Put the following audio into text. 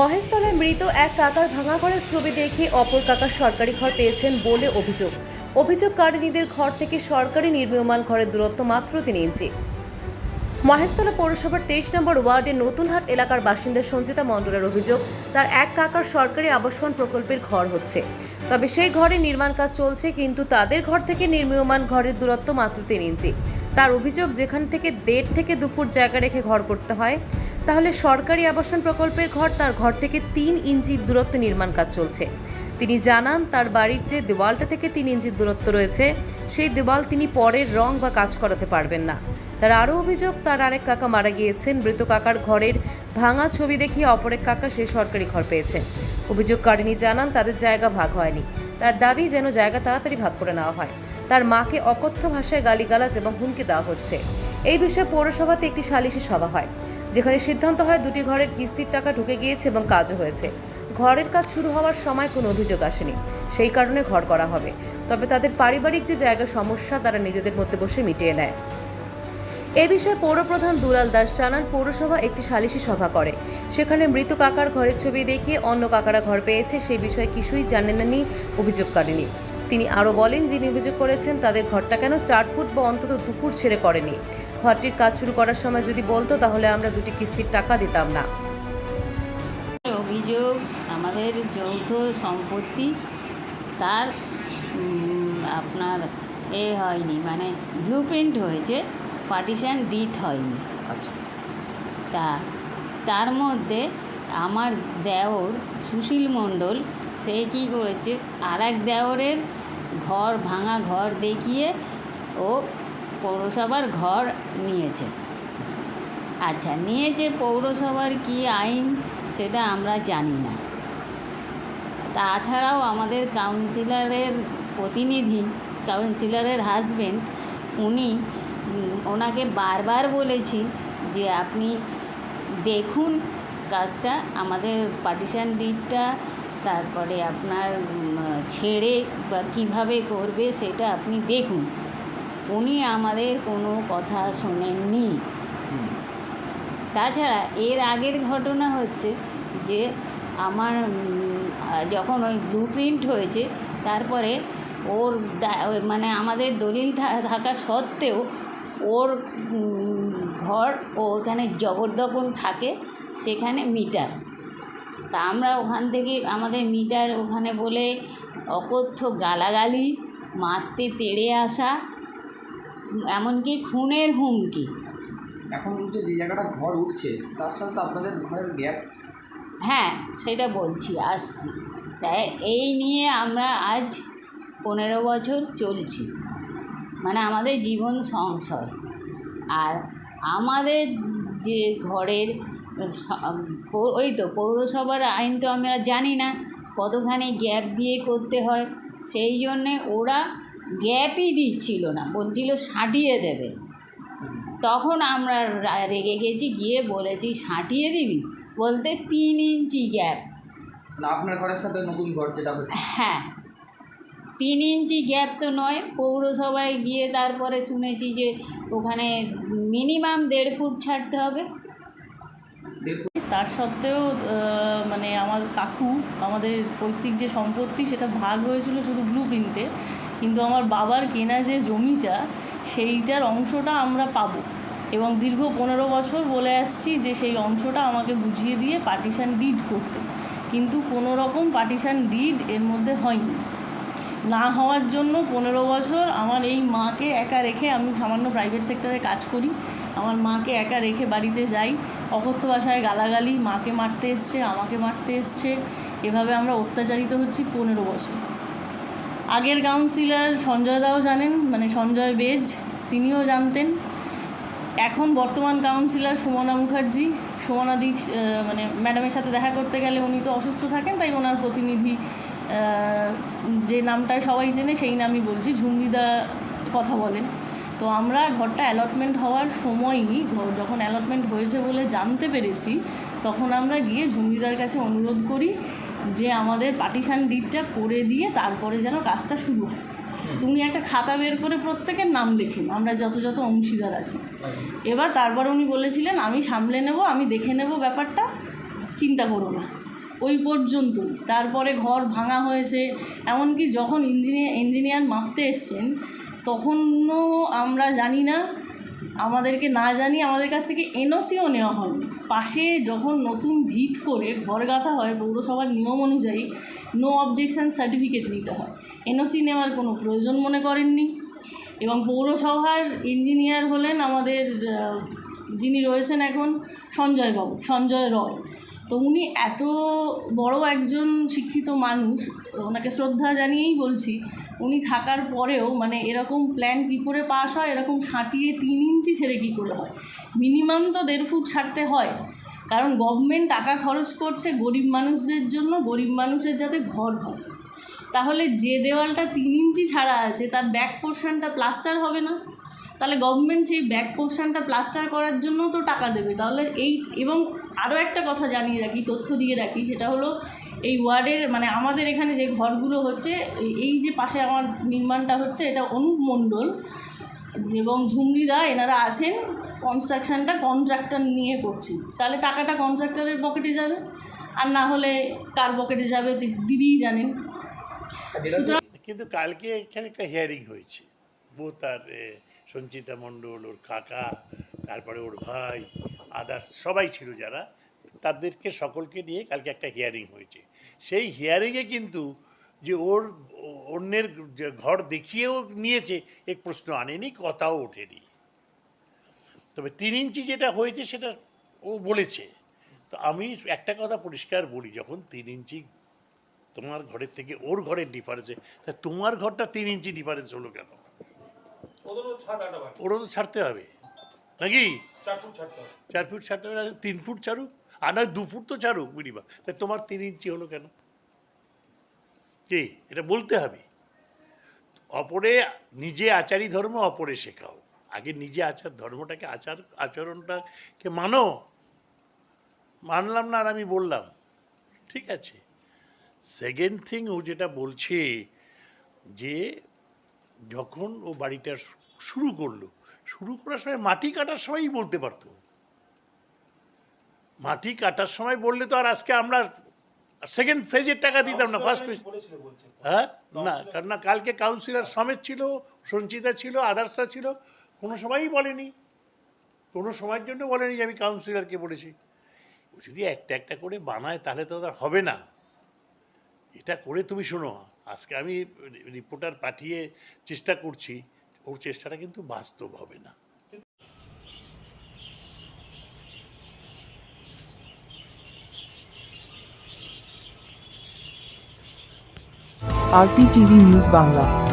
মহেশতলায় মৃত এক কাকার ভাঙা ঘরের ছবি দেখে অপর কাকার সরকারি ঘর পেয়েছেন বলে অভিযোগ। অভিযোগকারিনীদের ঘর থেকে সরকারি নির্মীয়মান ঘরের দূরত্ব মাত্র তিন ইঞ্চি। মহেশতলা পৌরসভার তেইশ নম্বর ওয়ার্ডের নতুনহাট এলাকার বাসিন্দা সঞ্চিতা মণ্ডলের অভিযোগ, তার এক কাকার সরকারি আবাসন প্রকল্পের ঘর হচ্ছে। তবে সেই ঘরে নির্মাণ কাজ চলছে, কিন্তু তাদের ঘর থেকে নির্মীয়মান ঘরের দূরত্ব মাত্র তিন ইঞ্চি। তার অভিযোগ, যেখান থেকে দেড় থেকে দু ফুট জায়গা রেখে ঘর করতে হয় তাহলে সরকারি আবাসন প্রকল্পের ঘর তার ঘর থেকে তিন ইঞ্চির দূরত্ব নির্মাণ কাজ চলছে। তিনি জানান, তার বাড়ির যে দেওয়ালটা থেকে তিন ইঞ্চির দূরত্ব রয়েছে, সেই দেওয়াল তিনি পরের রং বা কাজ করাতে পারবেন না। তার আরও অভিযোগ, তার আরেক কাকা মারা গিয়েছেন। মৃত কাকার ঘরের ভাঙা ছবি দেখিয়ে অপর এক কাকা সে সরকারি ঘর পেয়েছেন অভিযোগকারিনী জানান, তাদের জায়গা ভাগ হয়নি। তার দাবি, যেন জায়গা তাড়াতাড়ি ভাগ করে নেওয়া হয়। তার মাকে অকথ্য ভাষায় গালিগালাজ এবং হুমকি দেওয়া হচ্ছে। এই বিষয়ে পৌরসভাতে একটি সালিশি সভা হয়, যেখানে সিদ্ধান্ত হয় দুটি ঘরের কিস্তির টাকা ঢুকে গিয়েছে এবং কাজও হয়েছে। ঘরের কাজ শুরু হওয়ার সময় কোনো অভিযোগ আসেনি, সেই কারণে ঘর করা হবে। তবে তাদের পারিবারিক যে জায়গার সমস্যা, তারা নিজেদের মধ্যে বসে মিটিয়ে নেয়। এ বিষয়ে পৌরপ্রধান দুলাল দাস জানান, পৌরসভা একটি সালিশি সভা করে। সেখানে মৃত কাকার ঘরের ছবি দেখিয়ে অন্য কাকারা ঘর পেয়েছে সেই বিষয়ে কিছুই জানেননি অভিযোগকারিনী। তিনি আরও বলেন যিনি অভিযোগ করেছেন তাদের ঘরটা কেন চার ফুট বা অন্তত দু ফুট ছেড়ে করেনি। ঘরটির কাজ শুরু করার সময় যদি বলতো তাহলে আমরা দুটি কিস্তির টাকা দিতাম না। অভিযোগ আমাদের যৌথ সম্পত্তি তার আপনার এ হয়নি মানে ব্লু প্রিন্ট হয়েছে পার্টিশান ডিট হয়নি। আচ্ছা। তা তার মধ্যে আমার দেওর সুশীল মণ্ডল সে কী করেছে আর এক দেওরের ঘর ভাঙা ঘর দেখিয়ে ও পৌরসভার ঘর নিয়েছে। আচ্ছা নিয়েছে পৌরসভার কি আইন সেটা আমরা জানি না। তাছাড়াও আমাদের কাউন্সিলরের প্রতিনিধি কাউন্সিলরের হাজবেন্ড উনি ওনাকে বারবার বলেছি যে আপনি দেখুন কাজটা, আমাদের পার্টিশান ডিটটা তারপরে আপনার ছেড়ে বা কীভাবে করবে সেটা আপনি দেখুন। উনি আমাদের কোনো কথা শোনেননি। তাছাড়া এর আগের ঘটনা হচ্ছে যে আমার যখন ওই ব্লু প্রিন্ট হয়েছে, তারপরে ওর মানে আমাদের দলিল থাকা সত্ত্বেও ওর ঘর ও ওখানে জবরদখল থাকে, সেখানে মিটার তা আমরা ওখান থেকে, আমাদের মিটার ওখানে বলে অকথ্য গালাগালি মারতে তেড়ে আসা এমনকি খুনের হুমকি। এখন যে জায়গাটা ঘর উঠছে তার সাথে আপনাদের ঘরের গ্যাপ। হ্যাঁ সেটা বলছি আসছি। তাই এই নিয়ে আমরা আজ পনেরো বছর চলছি। মানে আমাদের জীবন সংশয়। আর আমাদের যে ঘরের ওই তো পৌরসভার আইন তো আমরা জানি না। কতখানি গ্যাপ দিয়ে করতে হয় সেই জন্যে ওরা গ্যাপই দিচ্ছিল না। বলছিল সাঁটিয়ে দেবে। তখন আমরা রেগে গেছি গিয়ে বলেছি সাঁটিয়ে দিবি? বলতে তিন ইঞ্চি গ্যাপ। আপনার ঘরের সাথে নতুন ঘর যেটা হ্যাঁ। তিন ইঞ্চি গ্যাপ তো নয় পৌরসভায় গিয়ে তারপরে শুনেছি যে ওখানে মিনিমাম দেড় ফুট ছাড়তে হবে। তার সত্ত্বেও মানে আমার কাকু, আমাদের পৈতৃক যে সম্পত্তি, সেটা ভাগ হয়েছিল শুধু ব্লু প্রিন্টে কিন্তু আমার বাবার কেনা যে জমিটা, সেইটার অংশটা আমরা পাবো। এবং দীর্ঘ পনেরো বছর বলে আসছি যে সেই অংশটা আমাকে বুঝিয়ে দিয়ে পার্টিশান ডিড করতে। কিন্তু কোনো রকম পার্টিশান ডিড এর মধ্যে হয়নি। না হওয়ার জন্য পনেরো বছর আমার এই মাকে একা রেখে আমি সামান্য প্রাইভেট সেক্টরে কাজ করি। আমার মাকে একা রেখে বাড়িতে যাই। অকথ্য ভাষায় গালাগালি, মাকে মারতে এসছে, আমাকে মারতে এসছে, এভাবে আমরা অত্যাচারিত হচ্ছি পনেরো বছর। আগের কাউন্সিলর সঞ্জয় দাও জানেন মানে সঞ্জয় বেজ, তিনিও জানতেন। এখন বর্তমান কাউন্সিলর সুমনা মুখার্জি সুমনাদি মানে ম্যাডামের সাথে দেখা করতে গেলে উনি তো অসুস্থ থাকেন, তাই ওনার প্রতিনিধি যে নামটা সবাই চেনে, সেই নামই বলছি ঝুমরিদা কথা বলেন। তো আমরা ঘরটা অ্যালটমেন্ট হওয়ার সময়ই যখন অ্যালটমেন্ট হয়েছে বলে জানতে পেরেছি তখন আমরা গিয়ে ঝুমরিদার কাছে অনুরোধ করি যে আমাদের পার্টিশান ডিটটা করে দিয়ে তারপরে যেন কাজটা শুরু হয়। তুমি একটা খাতা বের করে প্রত্যেকের নাম লেখেন আমরা যত যত অংশীদার আছি। এবার তারপর উনি বলেছিলেন আমি সামলে নেব আমি দেখে নেব ব্যাপারটা চিন্তা করো না। ওই পর্যন্তই। তারপরে ঘর ভাঙা হয়েছে এমনকি যখন ইঞ্জিনিয়ার ইঞ্জিনিয়ার মাপতে এসছেন তখনও আমরা জানি না, আমাদেরকে না জানি আমাদের কাছ থেকে এনওসিও নেওয়া হয়নি। পাশে যখন নতুন ভিত করে ঘর গাঁথা হয় পৌরসভার নিয়ম অনুযায়ী নো অবজেকশন সার্টিফিকেট নিতে হয়। এনওসি নেওয়ার কোনো প্রয়োজন মনে করেননি এবং পৌরসভার ইঞ্জিনিয়ার হলেন আমাদের যিনি রয়েছেন এখন সঞ্জয়বাবু, সঞ্জয় রয়। তো উনি এত বড় একজন শিক্ষিত মানুষ, ওনাকে শ্রদ্ধা জানিয়েই বলছি, উনি থাকার পরেও মানে এরকম প্ল্যান কী করে পাস হয়, এরকম সাঁটিয়ে তিন ইঞ্চি ছেড়ে কী করে হয়? মিনিমাম তো দেড় ফুট ছাড়তে হয়, কারণ গভর্নমেন্ট টাকা খরচ করছে গরিব মানুষদের জন্য, গরিব মানুষের যাতে ঘর হয়। তাহলে যে দেওয়ালটা তিন ইঞ্চি ছাড়া আছে, তার ব্যাক পোর্শনটা প্লাস্টার হবে না? তাহলে গভর্নমেন্ট সেই ব্যাক পোর্শনটা প্লাস্টার করার জন্য তো টাকা দেবে। তাহলে এই এবং আরও একটা কথা জানিয়ে রাখি তথ্য দিয়ে রাখি সেটা হলো এই ওয়ার্ডের মানে আমাদের এখানে যে ঘরগুলো হচ্ছে এই- যে পাশে আমার নির্মাণটা হচ্ছে এটা অনুপ মণ্ডল এবং ঝুমরিদা এনারা আছেন কনস্ট্রাকশনটা কন্ট্রাক্টর নিয়ে করছি। তাহলে টাকাটা কন্ট্রাক্টরের পকেটে যাবে আর না হলে কার পকেটে যাবে দিদিই জানেন। কিন্তু কালকে এখানে একটা হিয়ারিং হয়েছে সঞ্চিতা মণ্ডল, ওর কাকা, তারপরে ওর ভাই আদার্স সবাই ছিল যারা, তাদেরকে সকলকে নিয়ে কালকে একটা হিয়ারিং হয়েছে। সেই হিয়ারিংয়ে কিন্তু যে ওর, অন্যের ঘর দেখিয়েও নিয়েছে এক প্রশ্ন আনেনি, কথাও ওঠেনি। তবে তিন ইঞ্চি যেটা হয়েছে, সেটা ও বলেছে। তো আমি একটা কথা পরিষ্কার বলি, যখন তিন ইঞ্চি তোমার ঘরের থেকে ওর ঘরের ডিফারেন্সে তা তোমার ঘরটা তিন ইঞ্চি ডিফারেন্স হলো কেন? ওরও তো ছাড়তে হবে। নাকি? চার ফুট ছাড়তে হবে। না, তিন ফুট ছাড়ুক আর নয় দু ফুট তো ছাড়ুক মিনিমাম তা তোমার তিন ইঞ্চি হলো কেন? কি? এটা বলতে হবে। অপরে নিজে আচারই ধর্ম অপরে শেখাও। আগে নিজে আচার ধর্মটাকে আচার আচরণটাকে মানো। মানলাম না আর আমি বললাম। ঠিক আছে। সেকেন্ড থিং ও যেটা বলছে যে যখন ও বাড়িটা শুরু করল শুরু করার সময় মাটি কাটার সময়ই বলতে পারতো। মাটি কাটার সময় বললে তো আর আজকে আমরা সেকেন্ড ফেজের টাকা দিতাম না ফার্স্ট ফেজ হ্যাঁ? না কারণ না কালকে কাউন্সিলর সমেত ছিল সঞ্চিতা ছিল আদার্সরা ছিল কোনো সময়ই বলেনি। কোনো সময়ের জন্য বলেনি যে আমি কাউন্সিলরকে বলেছি। ও যদি একটা একটা করে বানায় তাহলে তো হবে না। এটা করে তুমি শোনো আজকে আমি রিপোর্টার পাঠিয়ে চেষ্টা করছি, ওর চেষ্টাটা কিন্তু বাস্তব হবে না। RPTV news Bangla.